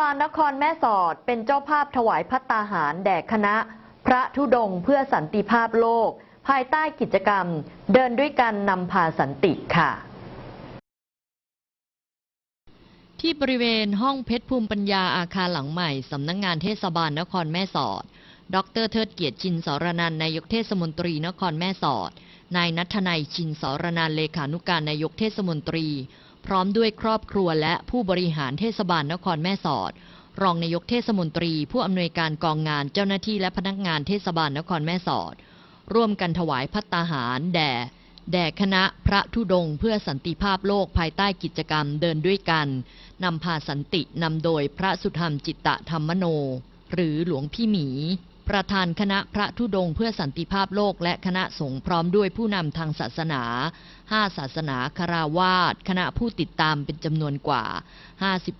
บาลนครแม่สอดเป็นเจ้าภาพถวายพัตตาหารแด่คณะ พระธุดงเพื่อสันติภาพโลก ภายใต้กิจกรรม เดินด้วยกันนำพาสันติค่ะ ที่บริเวณห้องเพชรภูมิปัญญาอาคารหลังใหม่สำนักงงานเทศบาลนครแม่สอด ดรเทิดเกียรติชินสรนันนายกเทศมนตรีนครแม่สอด นายนัทนัยชินสรนันเลขานุการนายกเทศมนตรี พร้อมด้วยครอบครัวและผู้บริหารเทศบาลนครแม่สอด รองนายกเทศมนตรี ผู้อำนวยการกองงานเจ้าหน้าที่และพนักงานเทศบาลนครแม่สอด ร่วมกันถวายพัตตาหาร แด่ แด่คณะพระธุดงเพื่อสันติภาพโลกภายใต้กิจกรรมเดินด้วยกันนำพาสันตินำโดยพระสุธรรมจิตตธรรมโน หรือหลวงพี่หมี ประธานคณะพระธุดงเพื่อสันติภาพโลกและคณะสงฆ์พร้อมด้วยผู้นำทางศาสนา 5 ศาสนาคาราวาสคณะผู้ติดตามเป็นจำนวนกว่า50